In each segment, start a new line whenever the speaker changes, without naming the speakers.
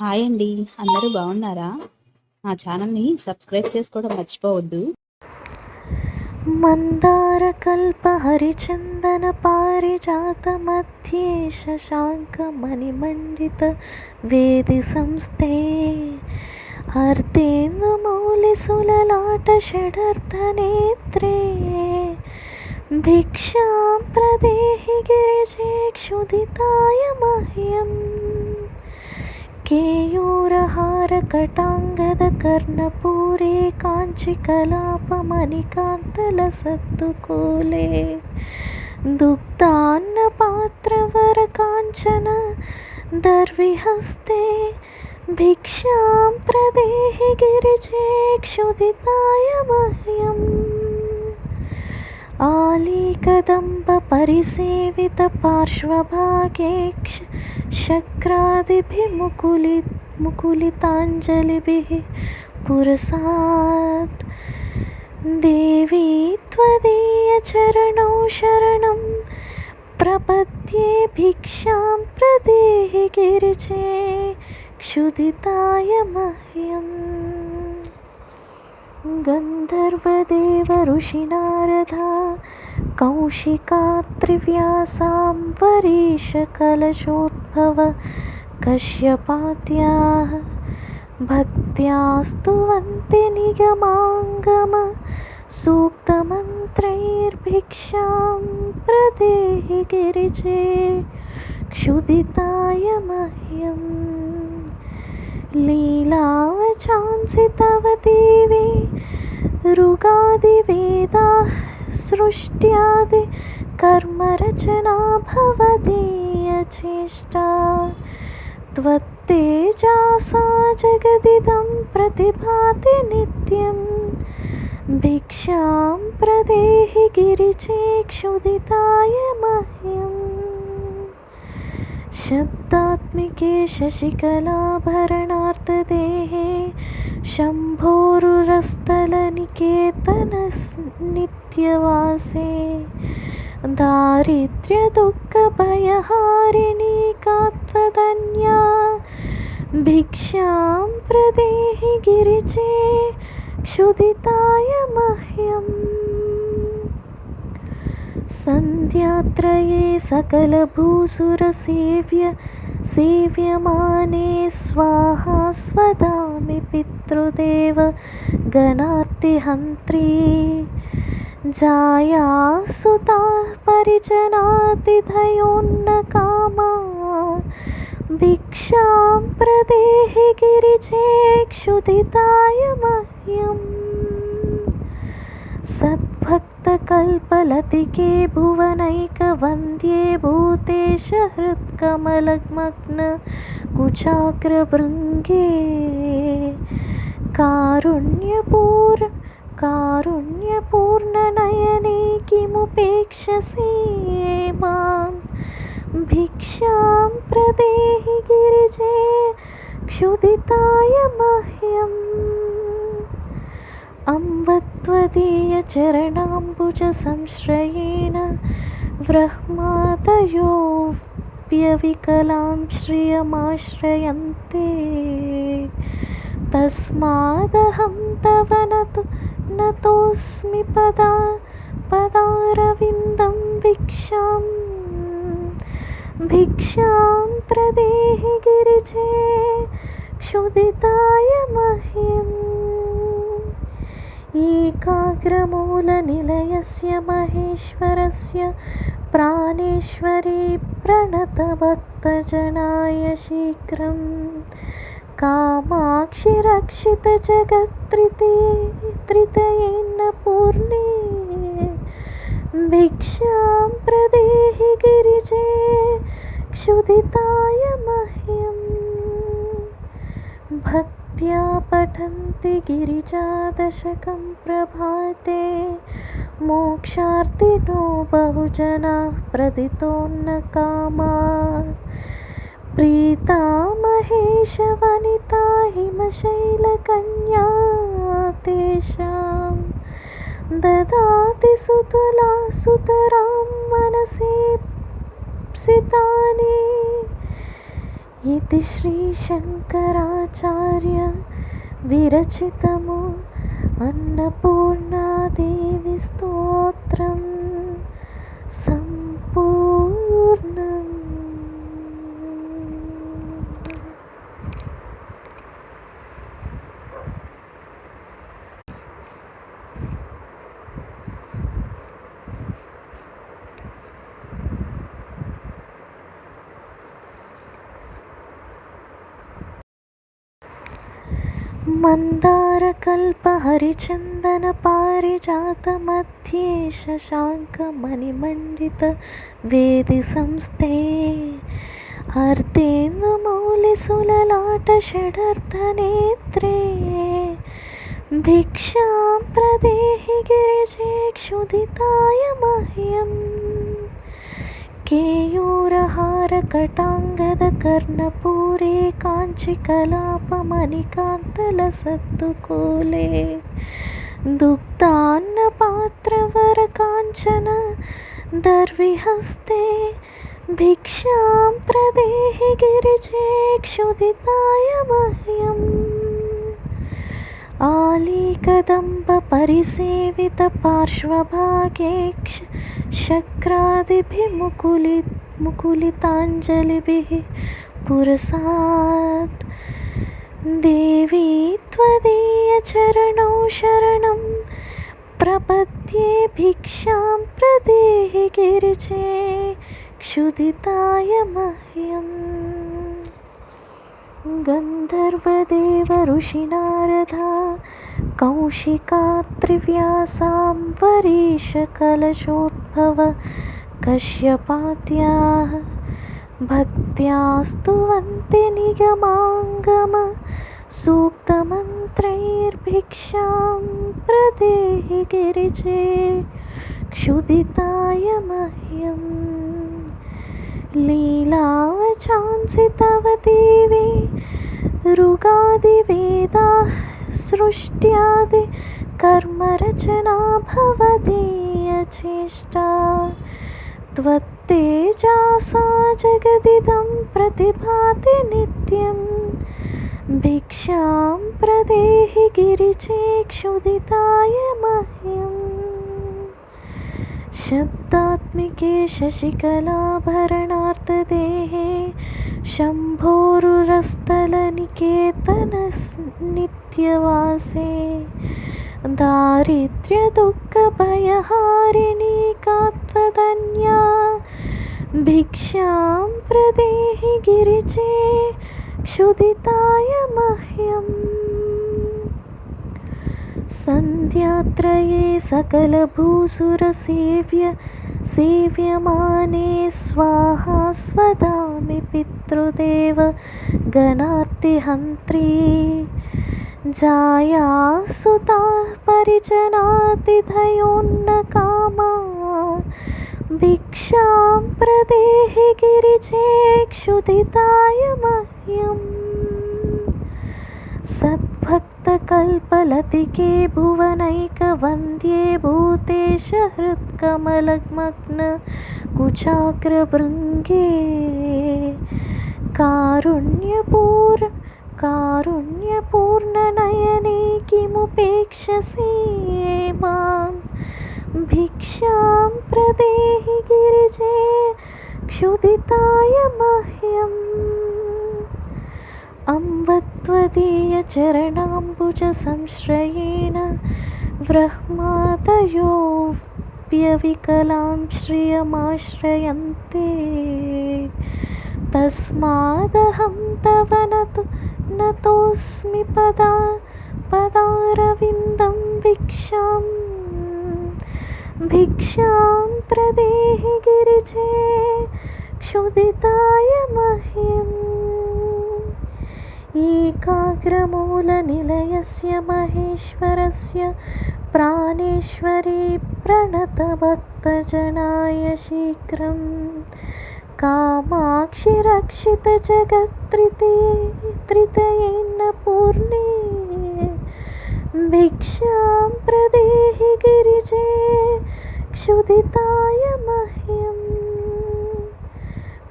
Hi అండి. అందరూ బాగున్నారా? నా ఛానల్ని సబ్స్క్రైబ్ చేసుకోవడం మర్చిపోవద్దు.
మందార కల్ప హరిచందన పారిజాత మధ్యే శశాంక మణిమండిత వేది సంస్థే. అర్ధేందు మౌలి సులలాట షడర్థ నేత్రే. భిక్షాం ప్రదేహి గిరిజేక్షుదితాయ మహ్యం. केयूरहारकटाङ्गदकर्णपूरे काञ्चिकलापमणिकान्तलसत्तुकूले। दुग्धान्नपात्रवरकाञ्चन दर्विहस्ते भिक्षां प्रदेहि गिरिजे क्षुदिताय मह्यम्। आलीकदम्बपरिसेवितपार्श्वभागे शक्रादिभिमुकुलि मुकुलिताञ्जलिभिः पुरसात्। देवी त्वदीयचरणौ शरणं प्रपद्ये भिक्षां प्रदेहि गिरिजे क्षुदिताय मह्यम् गन्धर्वदेव ऋषिनारदा कौशिकात्रिव्यासां वरीशकलशोद्भव कश्यपाद्याः भक्त्या स्तुवन्ति निगमाङ्गम सूक्तमन्त्रैर्भिक्षां प्रदेहि गिरिजे क्षुदिताय मह्यम् लीलावचांसि तव देवी ऋगादिवेदाः सृष्ट्यादि कर्मरचना भवदीयचेष्टा त्वत्तेजासा जगदिदं प्रतिभाति नित्यं भिक्षां प्रदेहि गिरिजे क्षुदिताय मह्यम् शब्दात्मिके शशिकलाभरणार्तदेहे शम्भोरुरस्थलनिकेतननित्यवासे दारिद्र्यदुःखभयहारिणी कात्वदन्या भिक्षां प्रदेहि गिरिजे क्षुदिताय मह्यम् सन्ध्यात्रये सकलभूसुरसेव्य सेव्यमाने स्वाहा स्वदामि पितृदेव गणार्तिहन्त्री जाया सुता परिजनातिथयोन्नकामा भिक्षां प्रदेहि गिरिजे क्षुदिताय मह्यम्। सद्भक्तकल्पलतिके भुवनैकवन्द्ये भूतेश हृत्कमलमग्न कुचाग्रभृङ्गे। कारुण्यपूर् कारुण्यपूर्णनयने किमुपेक्षसे मां भिक्षां प्रदेहि गिरिजे क्षुदिताय मह्यम् अम्बत्वदीयचरणाम्बुजसंश्रयेण ब्रह्मादयोऽप्यविकलां श्रियमाश्रयन्ते तस्मादहं तव नतु नतोऽस्मि पदा पदारविन्दं भिक्षां भिक्षां प्रदेहि गिरिजे क्षुदिताय मह्यम् एकाग्रमूलनिलयस्य महेश्वरस्य प्राणेश्वरी प्रणतभक्तजनाय शीघ्रं कामाक्षि रक्षितजगत्त्रिते त्रितयेन्न पूर्णे भिक्षां प्रदेहि गिरिजे क्षुदिताय मह्यम्। भक्त्या पठन्ति गिरिजादशकं प्रभाते मोक्षार्थिनो बहुजनाः प्रदितोन्नकामा प्रीता महेशवनिता हिमशैलकन्या तेषां ददाति सुतुला सुतरां मनसि सितानि ఇది శ్రీశంకరాచార్య విరచితము అన్నపూర్ణాదేవి స్తోత్రం సంపూర్ణం मन्दारकल्पहरिचन्दनपारिजातमध्ये शशाङ्कमणिमण्डितवेदिसंस्थे अर्धेन्दुमौलिसुललाटषडर्थनेत्रे भिक्षां प्रदेहि కరకటాంగద కర్ణపూరే కాంచి కలాపమని కాంతల సత్తుకోలే. దుగ్ధాన్న పాత్రవర కాంచన దర్విహస్తే భిక్షాం ప్రదేహి గిరిజే క్షుదితాయ మహ్యం. ఆలీకదంబ పరిసేవిత పార్శ్వభాగే పార్శ్వభాగేక్ష శక్రాదిభిముకులిత मुकुलिताञ्जलिभिः पुरसात्। देवी त्वदीयचरणौ शरणं प्रपद्ये भिक्षां प्रदेहि गिरिजे क्षुदिताय मह्यम्। गन्धर्वदेव ऋषिनारदा कौशिका त्रिव्यासां वरीशकलशोद्भव कश्यपाद्याः भक्त्या स्तुवन्ति निगमाङ्गम सूक्तमन्त्रैर्भिक्षां प्रदेहि गिरिजे क्षुदिताय मह्यम् लीलावचांसि तव देवे ऋगादिवेदा सृष्ट्यादि कर्मरचना भवदीयचेष्टा त्वत्तेजासा जगदिदं प्रतिभाति नित्यं भिक्षां प्रदेहि गिरिजे क्षुदिताय मह्यम् शब्दात्मिके शशिकलाभरणार्तदेहे शम्भोरुरस्थलनिकेतननित्यवासे दारिद्र्यदुःखभयहारिणी कात्वदन्या भिक्षां प्रदेहि गिरिजे क्षुदिताय मह्यम् सन्ध्यात्रये सकलभूसुरसेव्य सेव्यमाने स्वाहा स्वदामि पितृदेव गणार्तिहन्त्री जाया सुता परिजनातिथयोन्नकामा भिक्षां प्रदेहि गिरिजे क्षुदिताय मह्यम्। सद्भक्तकल्पलतिके भुवनैकवन्द्ये भूतेश हृत्कमलमग्न कुचाग्रभृङ्गे। कारुण्यपूर कारुण्यपूर्णनयने किमुपेक्षसे मां भिक्षां प्रदेहि गिरिजे क्षुदिताय मह्यम् अम्बत्वदीयचरणाम्बुजसंश्रयेण ब्रह्मादयोऽप्यविकलां श्रियमाश्रयन्ते तस्मादहं तव नतु नतोऽस्मि पदा पदारविन्दं भिक्षां भिक्षां प्रदेहि गिरिजे क्षुदिताय मह्यम् एकाग्रमूलनिलयस्य महेश्वरस्य प्राणेश्वरी प्रणतभक्तजनाय शीघ्रं कामाक्षि रक्षितजगत्त्रिते त्रितयेन्न पूर्णे भिक्षां प्रदेहि गिरिजे क्षुदिताय मह्यम्।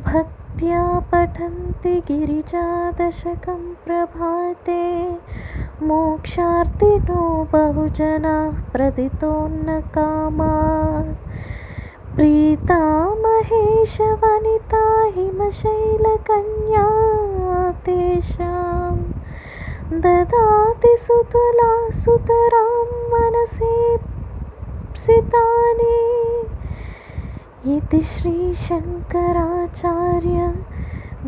भक्त्या पठ पठन्ति गिरिजादशकं प्रभाते। मोक्षार्थिनो बहुजनाः प्रदितोन्नकामात्। प्रीता महेशवनिता हिमशैलकन्या। तेषां ददाति सुतुला सुतरां मनसीप्सितानि इति श्रीशङ्कराचार्य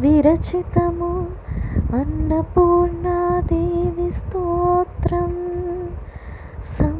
विरचितमु अन्नपूर्णादेवी स्तोत्रं सम्पूर्णम्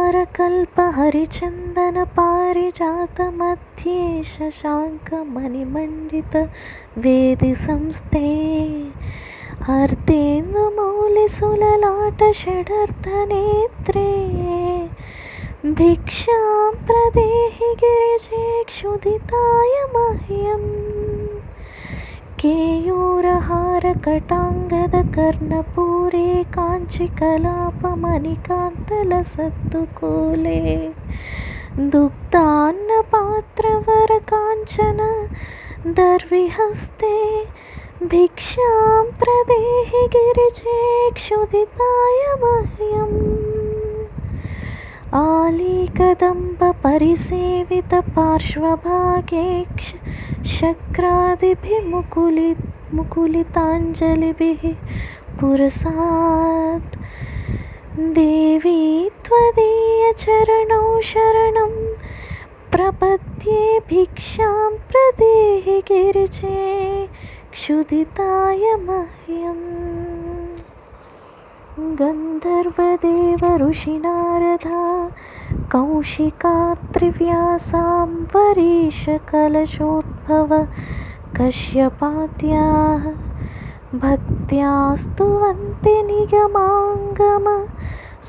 मन्दारकल्पहरिचन्दनपारिजातमध्ये शशाङ्कमणिमण्डितवेदिसंस्थे अर्धेन्दुमौलिसुललाटषडर्थनेत्रे भिक्षां प्रदेहि गिरिजे क्षुदिताय मह्यम् केयूरहारकटाङ्गदकर्णपूरे काञ्चिकलापमणिकान्तलसत्तुकूले दुग्धान्नपात्रवरकाञ्चन दर्विहस्ते भिक्षां प्रदेहि गिरिजे क्षुदिताय मह्यम् आलीकदम्बपरिसेवितपार्श्वभागे क्ष शक्रादिभिः मुकुलिताञ्जलिभिः पुरसात्। देवी त्वदीयचरणौ शरणं प्रपद्ये भिक्षां प्रदेहि गिरिजे क्षुदिताय मह्यम् गन्धर्वदेवऋषिनारदा कौशिका त्रिव्यासां वरीशकलशोद्भव कश्यपाद्याः भक्त्या स्तुवन्ति निगमाङ्गम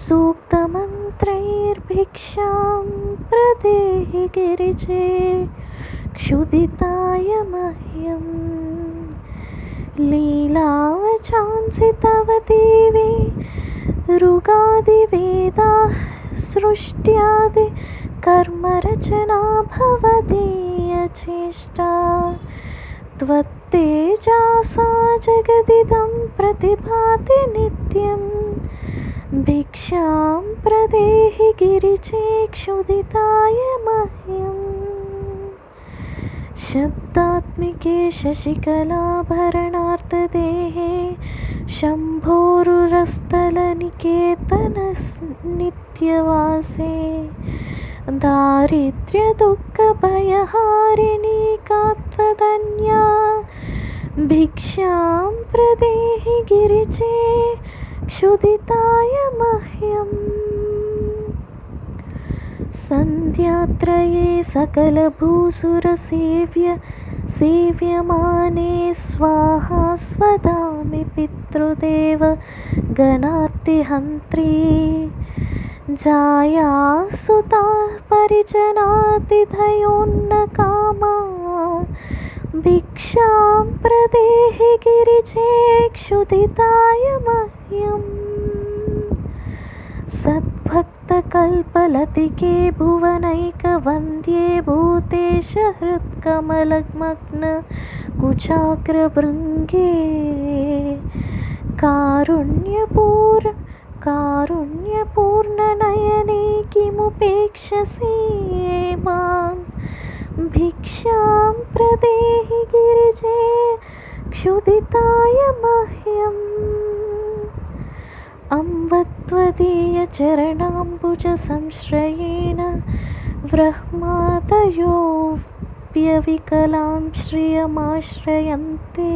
सूक्तमन्त्रैर्भिक्षां प्रदेहि गिरिजे क्षुदिताय मह्यम् लीलावचांसि तव देवी ऋगादिवेदाः सृष्ट्यादि कर्मरचना भवदीयचेष्टा त्वत्तेजासा जगदिदं प्रतिभाति नित्यं भिक्षां प्रदेहि गिरिजे क्षुदिताय मह्यम् शब्दात्मिके शशिकलाभरणार्तदेहे शम्भोरुरस्थलनिकेतननित्यवासे दारिद्र्यदुःखभयहारिणी का त्वदन्या भिक्षां प्रदेहि गिरिजे क्षुदिताय मह्यम् सन्ध्यात्रये सकलभूसुरसेव्य सेव्यमाने स्वाहा स्वदामि पितृदेव गणार्तिहन्त्री जाया सुता परिजनातिथयोन्नकामा। भिक्षां प्रदेहि गिरिजे क्षुदिताय मह्यम् सद्भक्तकल्पलतिके भुवनैकवन्द्ये भूतेश हृत्कमलमग्न कुचाग्रभृङ्गे कारुण्यपूर कारुण्यपूर्णनयने किमुपेक्षसे मां भिक्षां प्रदेहि गिरिजे क्षुदिताय मह्यम् अम्बत्वदीयचरणाम्बुजसंश्रयेण ब्रह्मादयोऽप्यविकलां श्रियमाश्रयन्ते